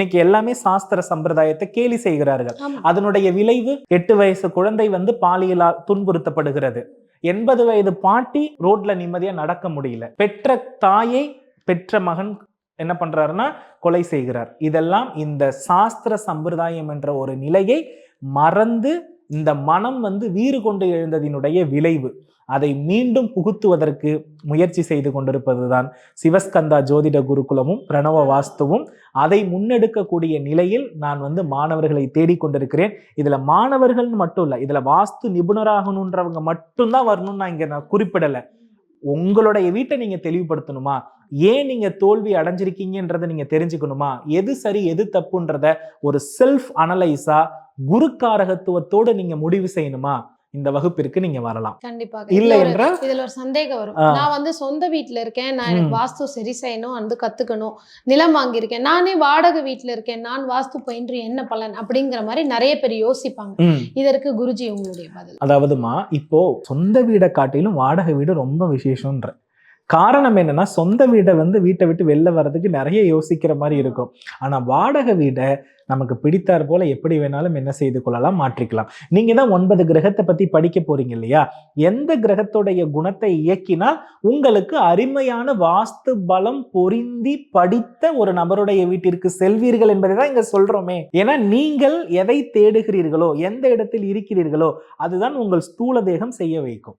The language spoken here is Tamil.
இன்னைக்கு எல்லாமே சாஸ்திர சம்பிரதாயத்தை கேலி செய்கிறார்கள். அதனுடைய விளைவு எட்டு வயசு குழந்தை வந்து பாலியலால் துன்புறுத்தப்படுகிறது. எண்பது வயது பாட்டி ரோட்ல நிம்மதியா நடக்க முடியல. பெற்ற தாயை பெற்ற மகன் என்ன பண்றாருன்னா கொலை செய்கிறார். இதெல்லாம் இந்த சாஸ்திர சம்பிரதாயம் என்ற ஒரு நிலையை மறந்து இந்த மனம் வந்து வீறு கொண்டு எழுந்ததினுடைய விளைவு. அதை மீண்டும் புகுத்துவதற்கு முயற்சி செய்து கொண்டிருப்பதுதான் சிவஸ்கந்தா ஜோதிட குருகுலமும் பிரணவ வாஸ்துவும். அதை முன்னெடுக்கக்கூடிய நிலையில் நான் வந்து மாணவர்களை தேடிக்கொண்டிருக்கிறேன் இதுல மாணவர்கள் மட்டும் இல்லை இதுல வாஸ்து நிபுணராகணுன்றவங்க மட்டும்தான் வரணும்னு நான் இங்க நான் குறிப்பிடலை. உங்களுடைய வீட்டை நீங்க தெளிவுபடுத்தணுமா? ஏன் நீங்க தோல்வி அடைஞ்சிருக்கீங்கன்றதை நீங்க தெரிஞ்சுக்கணுமா? எது சரி எது தப்புன்றத ஒரு செல்ஃப் அனலைஸா குருக்காரகத்துவத்தோட நீங்க முடிவு செய்யணுமா? இந்த வகுப்பிற்கு நீங்க வரலாம். கண்டிப்பாக. இல்லை இதுல ஒரு- என்றால் இதுல ஒரு சந்தேகம் வரும். நான் வந்து சொந்த வீட்ல இருக்கேன். நான் எனக்கு. வாஸ்து சரி செய்யணும். வந்து கத்துக்கணும். நிலம் வாங்கியிருக்கேன். நானே வாடகை வீட்ல இருக்கேன். நான் வாஸ்து பயின்று என்ன பலன் அப்படிங்கிற மாதிரி நிறைய பேர் யோசிப்பாங்க. இதற்கு குருஜி உங்களுடைய பதில். அதாவதுமா இப்போ சொந்த வீடை காட்டிலும் வாடகை வீடு ரொம்ப விசேஷம்ன்ற. காரணம் என்னன்னா சொந்த வீடை வந்து வீட்டை விட்டு வெளில வர்றதுக்கு நிறைய யோசிக்கிற மாதிரி இருக்கும். ஆனால் வாடகை வீடை நமக்கு பிடித்தார் போல எப்படி வேணாலும் என்ன செய்து கொள்ளலாம் மாற்றிக்கலாம். நீங்க தான் ஒன்பது கிரகத்தை பத்தி படிக்க போறீங்க இல்லையா? எந்த கிரகத்துடைய குணத்தை இயக்கினால் உங்களுக்கு அருமையான வாஸ்து பலம் பொருந்தி படித்த ஒரு நபருடைய வீட்டிற்கு செல்வீர்கள் என்பதை தான் இங்க சொல்றோமே. ஏன்னா நீங்கள் எதை தேடுகிறீர்களோ எந்த இடத்தில் இருக்கிறீர்களோ அதுதான் உங்கள் ஸ்தூல தேகம் செய்ய வைக்கும்.